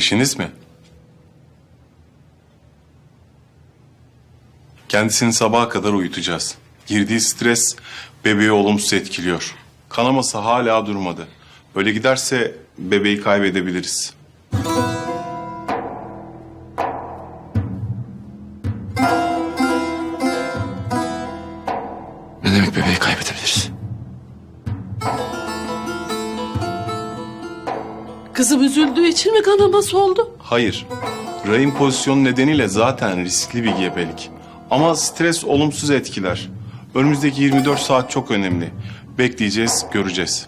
Eşiniz mi? Kendisini sabaha kadar uyutacağız. Girdiği stres bebeği olumsuz etkiliyor. Kanaması hala durmadı. Böyle giderse bebeği kaybedebiliriz. Kanaması oldu? Hayır. Rahim pozisyonu nedeniyle zaten riskli bir gebelik. Ama stres olumsuz etkiler. Önümüzdeki 24 saat çok önemli. Bekleyeceğiz, göreceğiz.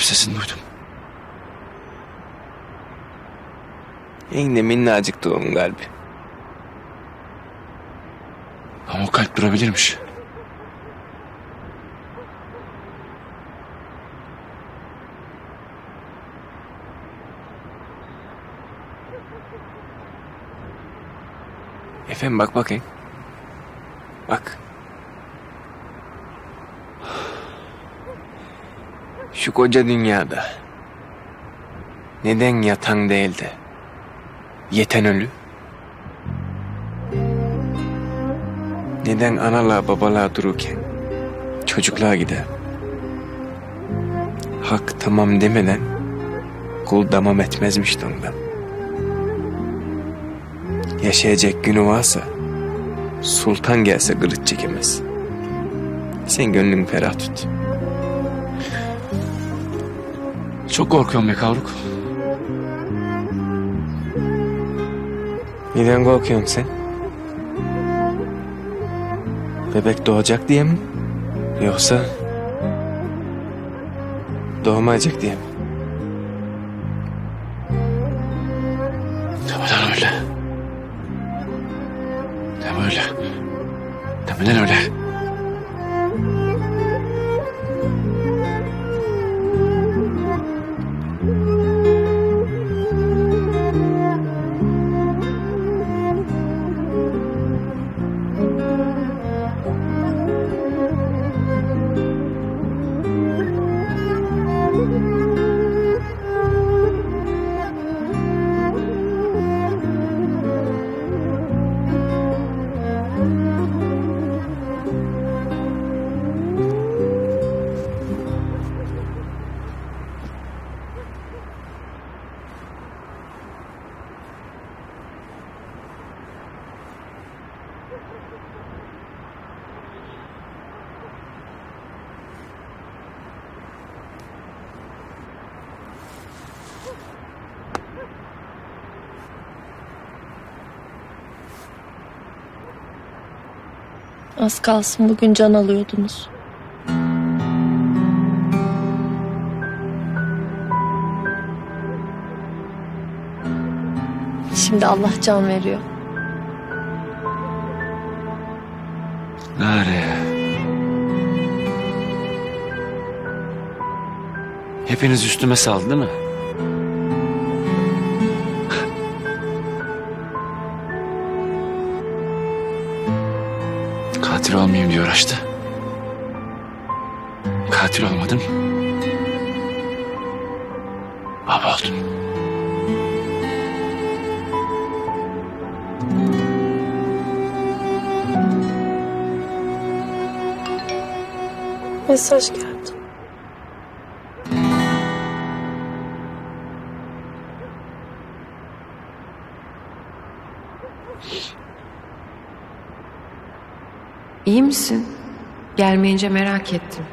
Kalp sesini duydum. De minnacıktı onun kalbi. Ama o kalp durabilirmiş. Efendim bak bakayım. Bak. Şu koca dünyada neden yatan değil de yeten ölü? Neden analar babalar dururken çocuklar gider? Hak tamam demeden kul damam etmezmiş ondan. Yaşayacak günü varsa sultan gelse kılıç çekemez. Sen gönlünü ferah tut. Çok korkuyorum be kavruk. Neden korkuyorsun sen? Bebek doğacak diye mi? Yoksa doğmayacak diye mi? Demeden öyle. Deme öyle. Demeden öyle. Az kalsın bugün can alıyordunuz. Şimdi Allah can veriyor. Nare. Hepiniz üstüme saldı değil mi? Katil olmayayım diye uğraştı. Katil olmadım. Baba oldum. Mesaj geldi. İyi misin? Gelmeyince merak ettim.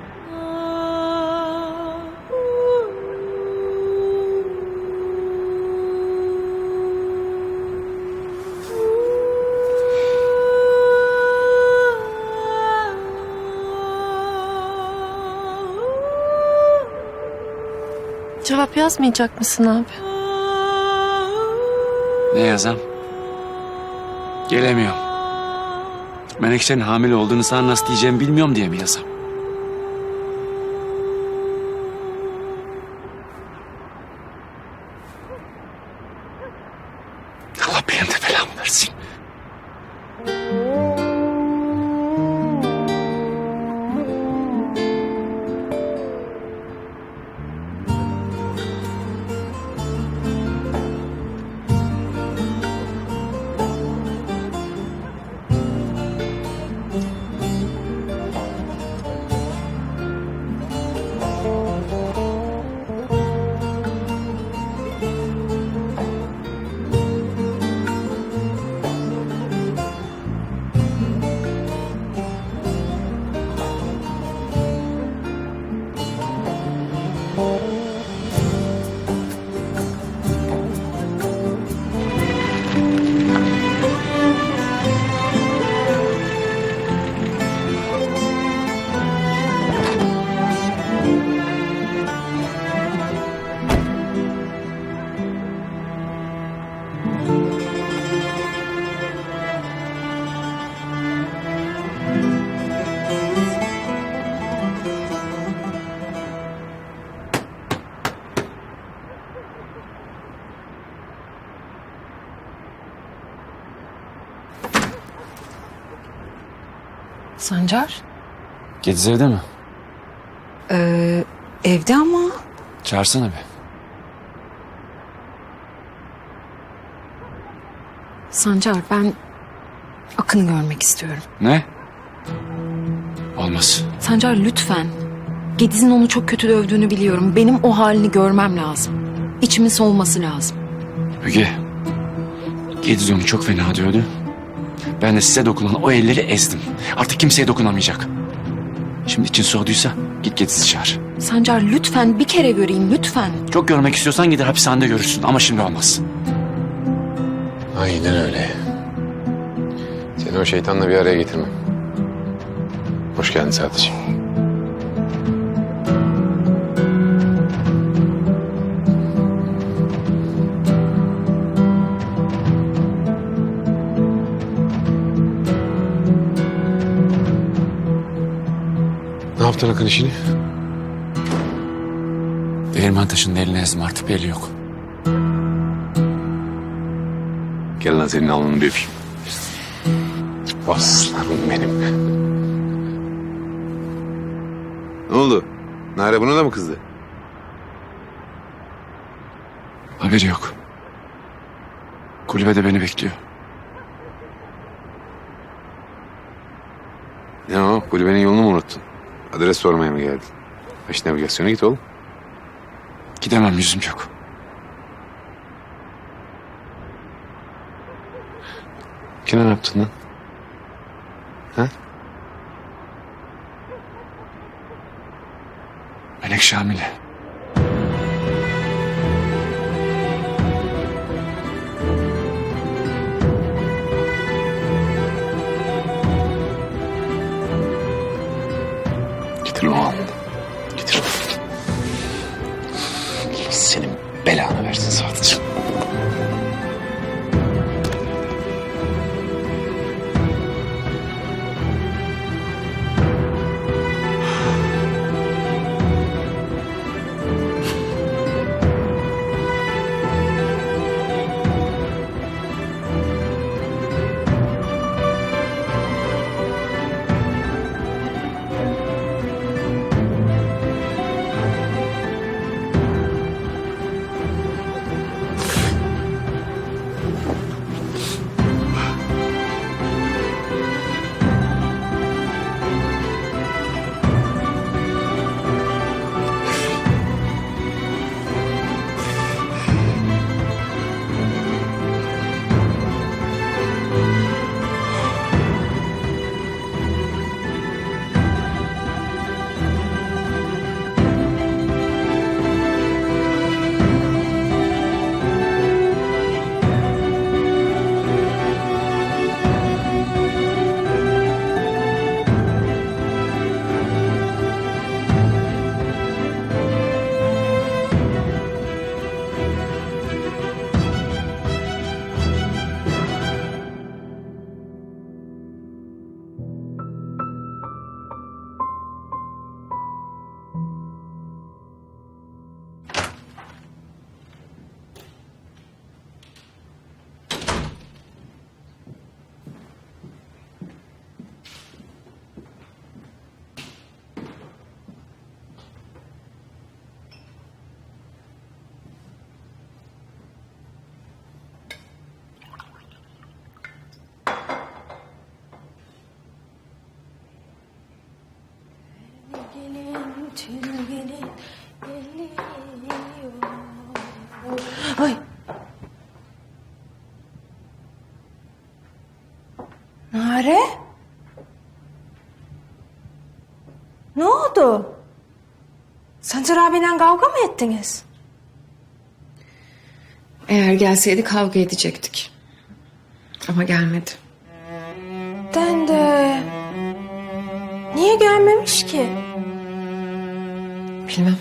Cevap yazmayacak mısın abi? Ne yazam? Gelemiyorum. Menekşe'nin hamile olduğunu sana nasıl diyeceğimi bilmiyorum diye mi yazam? Sancar? Gediz evde mi? Ee, evde ama. Çağırsana bir. Sancar ben Akın'ı görmek istiyorum. Ne? Olmaz. Sancar lütfen. Gediz'in onu çok kötü dövdüğünü biliyorum. Benim o halini görmem lazım. İçimin soğuması lazım. Müge. Gediz onu çok fena dövdü. Ben de size dokunan o elleri ezdim. Artık kimseye dokunamayacak. Şimdi için soğuduysa git Gediz'i çağır. Sancar lütfen bir kere göreyim lütfen. Çok görmek istiyorsan gider hapishanede görürsün ama şimdi olmaz. Aynen öyle. Seni o şeytanla bir araya getirmem. Hoş geldin Sadıcığım. Yaptın Akın işini? Değirmen taşının eline ezdim artık bir eli yok. Gel lan senin alnını bir öpeyim. Aslanım benim. Ne oldu? Nare buna da mı kızdı? Haberi yok. Kulübede beni bekliyor. Ne o? Kulübenin yolunu mu unuttun? Adres sormaya mı geldin? Baş navigasyona git oğlum. Gidemem yüzüm yok. Kime ne yaptın lan? Menekşe hamile. Getir Ay. Nare? Ne oldu? Sancar abiyle kavga mı ettiniz? Eğer gelseydi kavga edecektik. Ama gelmedi. Den de... Niye gelmemiş ki? Bilmem.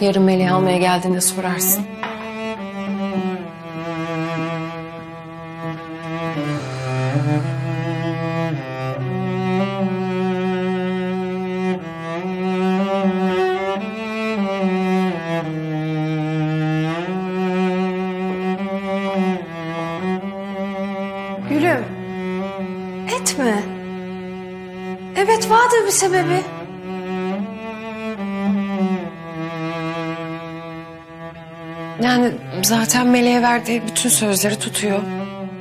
Yarın Melih'i almaya geldiğinde sorarsın. Gülüm. Etme. Evet vardır bir sebebi. Zaten Melih'e verdiği bütün sözleri tutuyor.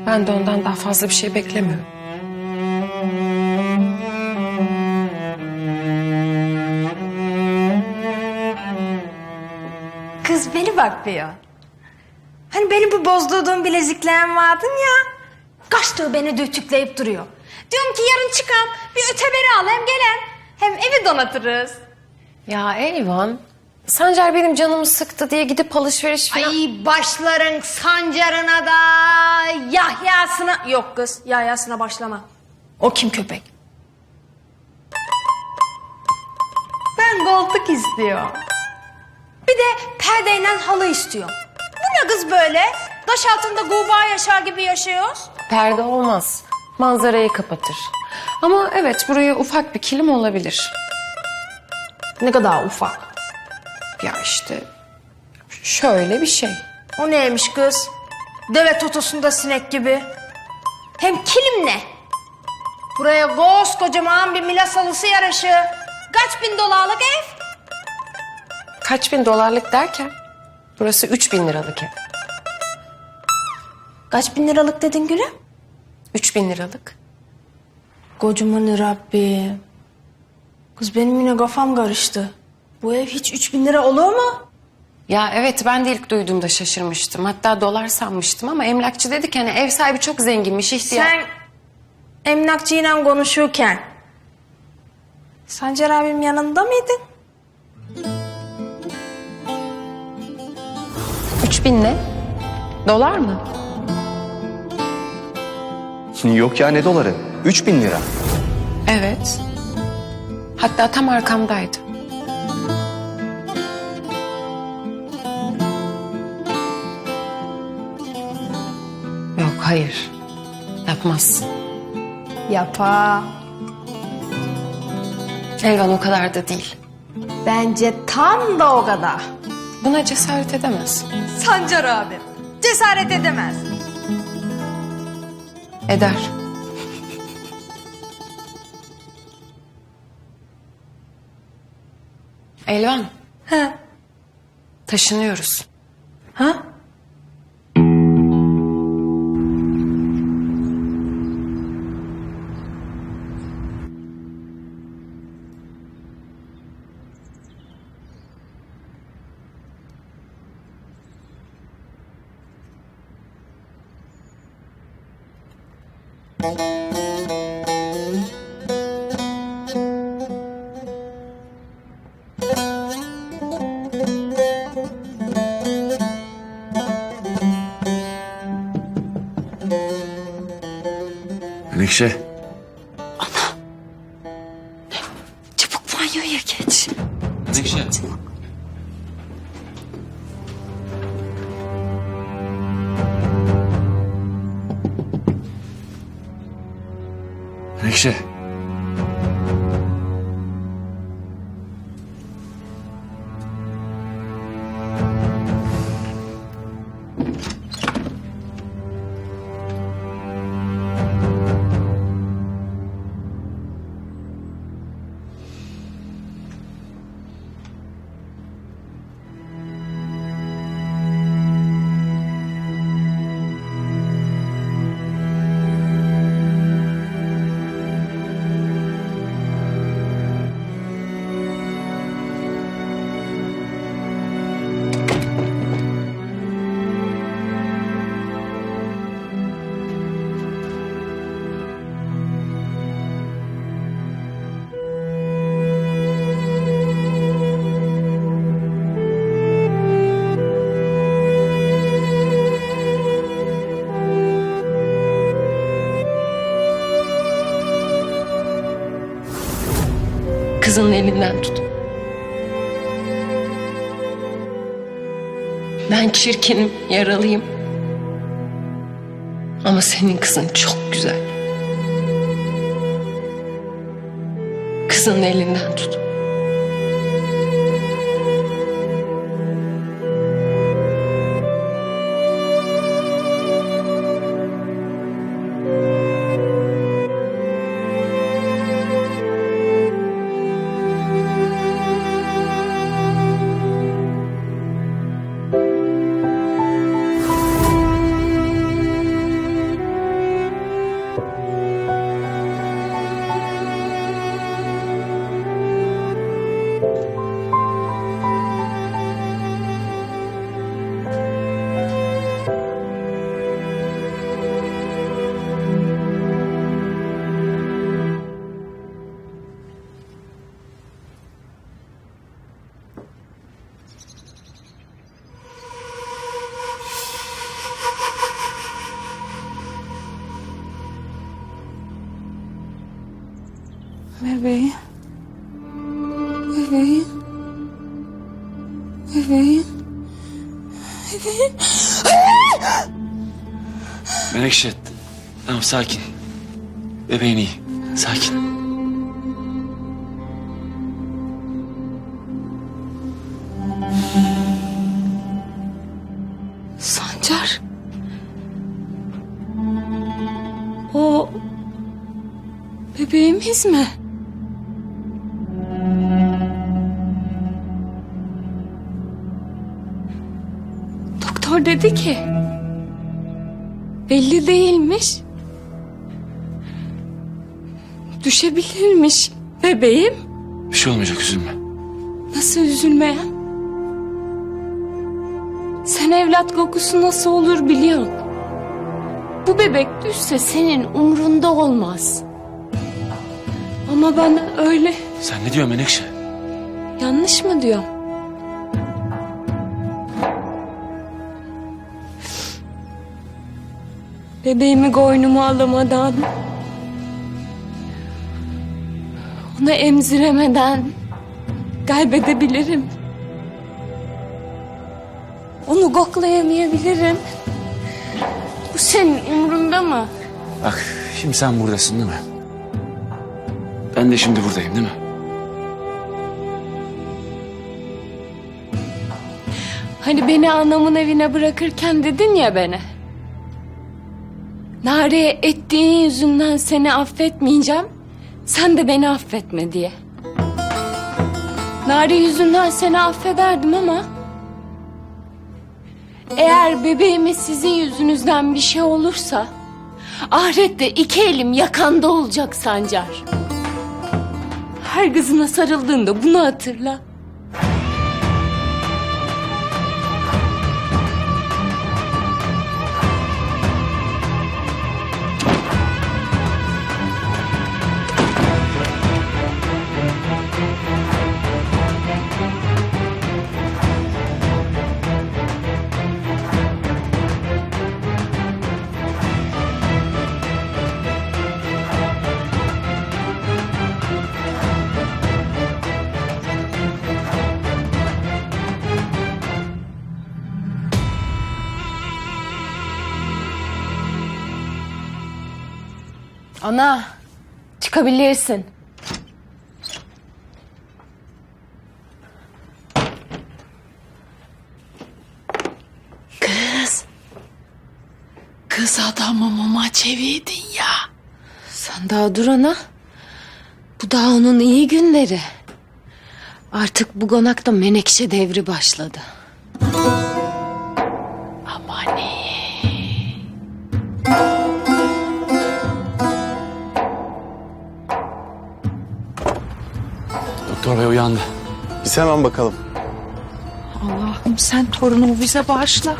Ben de ondan daha fazla bir şey beklemiyorum. Kız beni bakmıyor. Hani benim bu bozduğum bileziklerim vardın ya. Kaçtığı beni dürtükleyip duruyor. Diyorum ki yarın çıkam bir öteberi alayım gelen. Hem evi donatırız. Ya Elvan, Sancar benim canımı sıktı diye gidip alışveriş falan... Ay başların sancarına da Yahya'sına... Yok kız Yahya'sına başlama. O kim köpek? Ben koltuk istiyor. Bir de perdeyle halı istiyor. Bu ne kız böyle? Taş altında guba yaşar gibi yaşıyoruz. Perde olmaz. Manzarayı kapatır. Ama evet buraya ufak bir kilim olabilir. Ne kadar ufak. Ya işte şöyle bir şey. O neymiş kız? Deve totosunda sinek gibi. Hem kilim ne? Buraya koskocaman bir milas halısı yarışı. Kaç bin dolarlık ev? Kaç bin dolarlık derken burası üç bin liralık ev. Kaç bin liralık dedin gülüm? Üç bin liralık. Kocaman Rabbim. Kız benim yine kafam karıştı. Bu ev hiç üç bin lira olur mu? Ya evet ben de ilk duyduğumda şaşırmıştım. Hatta dolar sanmıştım ama emlakçı dedi ki hani ev sahibi çok zenginmiş ihtiyaç. Sen emlakçıyla konuşurken Sancar abim yanında mıydın? Üç bin ne? Dolar mı? Yok ya ne doları? 3000 lira. Evet. Hatta tam arkamdaydı. Hayır. Yapmaz. Yapa. Elvan o kadar da değil. Bence tam da o kadar. Buna cesaret edemez. Sancar abim. Cesaret edemez. Eder. Elvan. Ha? Taşınıyoruz. Ha? Menekşe. Kızının elinden tut. Ben çirkinim, yaralıyım. Ama senin kızın çok güzel. Kızının elinden tut. Bebeğim. Bebeğim. Bebeğim. Menekşe tamam sakin. Bebeğin iyi. Sakin. Sancar. O bebeğimiz mi? Düşebilirmiş bebeğim. Bir şey olmayacak üzülme. Nasıl üzülmeyen? Sen evlat kokusu nasıl olur biliyorsun. Bu bebek düşse senin umrunda olmaz. Ama ben öyle Sen ne diyorsun Menekşe? yanlış mı diyorum? Bebeğimi koynuma alamadan onu emziremeden kaybedebilirim. Onu koklayamayabilirim. Bu senin umrunda mı? Bak şimdi sen buradasın değil mi? Ben de şimdi buradayım değil mi? Hani beni anamın evine bırakırken dedin ya bana. Nare'ye ettiğin yüzünden seni affetmeyeceğim. Sen de beni affetme diye. Nare yüzünden seni affederdim ama... Eğer bebeğime sizin yüzünüzden bir şey olursa... Ahirette iki elim yakanda olacak Sancar. Her kızına sarıldığında bunu hatırla. Ana, çıkabilirsin. Kız. Kız adamı muma çevirdin ya. Sen daha dur ana. Bu daha onun iyi günleri. Artık bu konakta menekşe devri başladı. Doktor bey uyandı. Biz hemen bakalım. Allah'ım sen torunumu bize bağışla.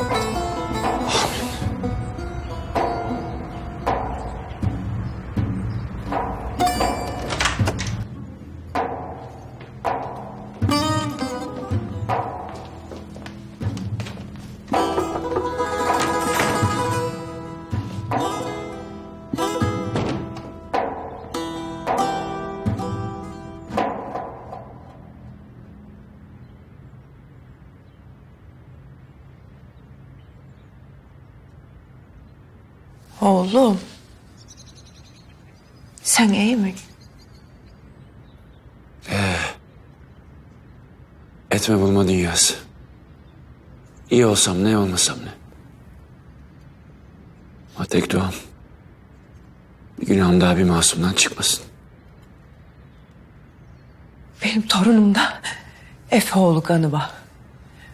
Dünyası. İyi olsam ne olmasam ne. Ama tek duam. Bir günahım daha bir masumdan çıkmasın. Benim torunum da Efe oğlu Ganıba.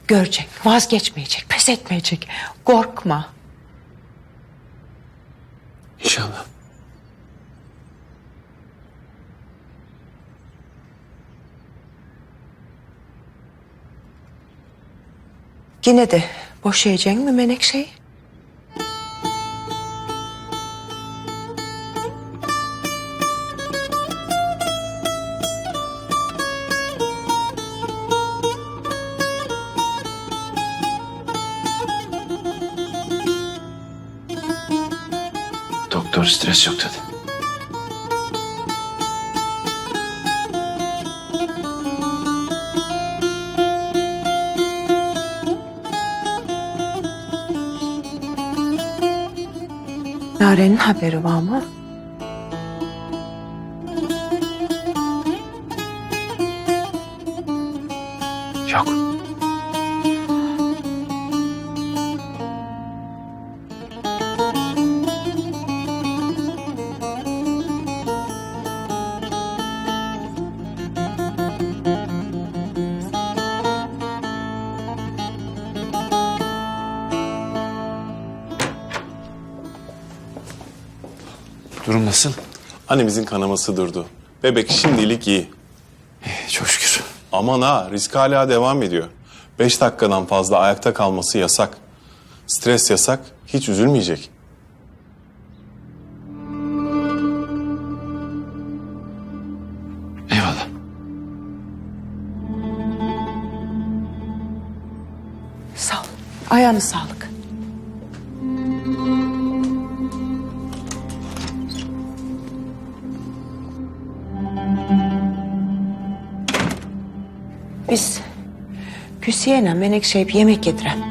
Görecek, vazgeçmeyecek, pes etmeyecek. Korkma. İnşallah. Yine de boşayacaksın mı Menekşe'yi? Doktor stres yok dedi. Nare'nin haberi var mı? Annemizin kanaması durdu. Bebek şimdilik iyi. Çok şükür. Aman ha risk hala devam ediyor. Beş dakikadan fazla ayakta kalması yasak. Stres yasak, hiç üzülmeyecek. Eyvallah. Sağ ol. Ayağına sağlık. Biz Hüseyin'e Menekşe'ye bir yemek yedirelim.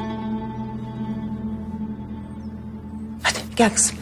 Hadi gel kızım.